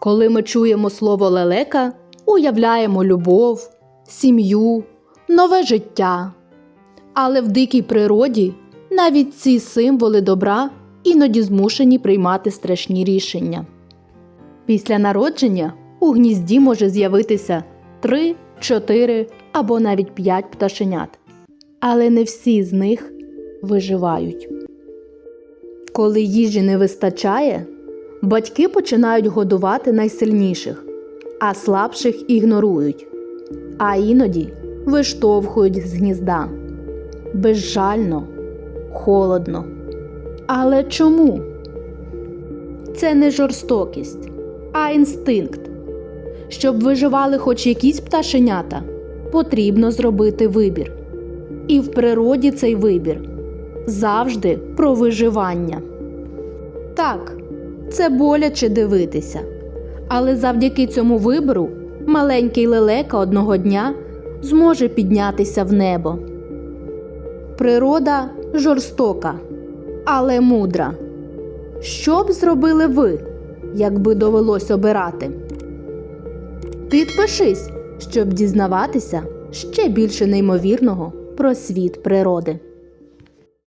Коли ми чуємо слово лелека, уявляємо любов, сім'ю, нове життя. Але в дикій природі навіть ці символи добра іноді змушені приймати страшні рішення. Після народження у гнізді може з'явитися 3, 4 або навіть 5 пташенят. Але не всі з них виживають. Коли їжі не вистачає, батьки починають годувати найсильніших, а слабших ігнорують, а іноді виштовхують з гнізда. Безжально, холодно. Але чому? Це не жорстокість, а інстинкт. Щоб виживали хоч якісь пташенята, потрібно зробити вибір. І в природі цей вибір завжди про виживання. Так, це боляче дивитися. Але завдяки цьому вибору маленький лелека одного дня зможе піднятися в небо. Природа жорстока, але мудра. Що б зробили ви, якби довелось обирати? Підпишись, щоб дізнаватися ще більше неймовірного про світ природи.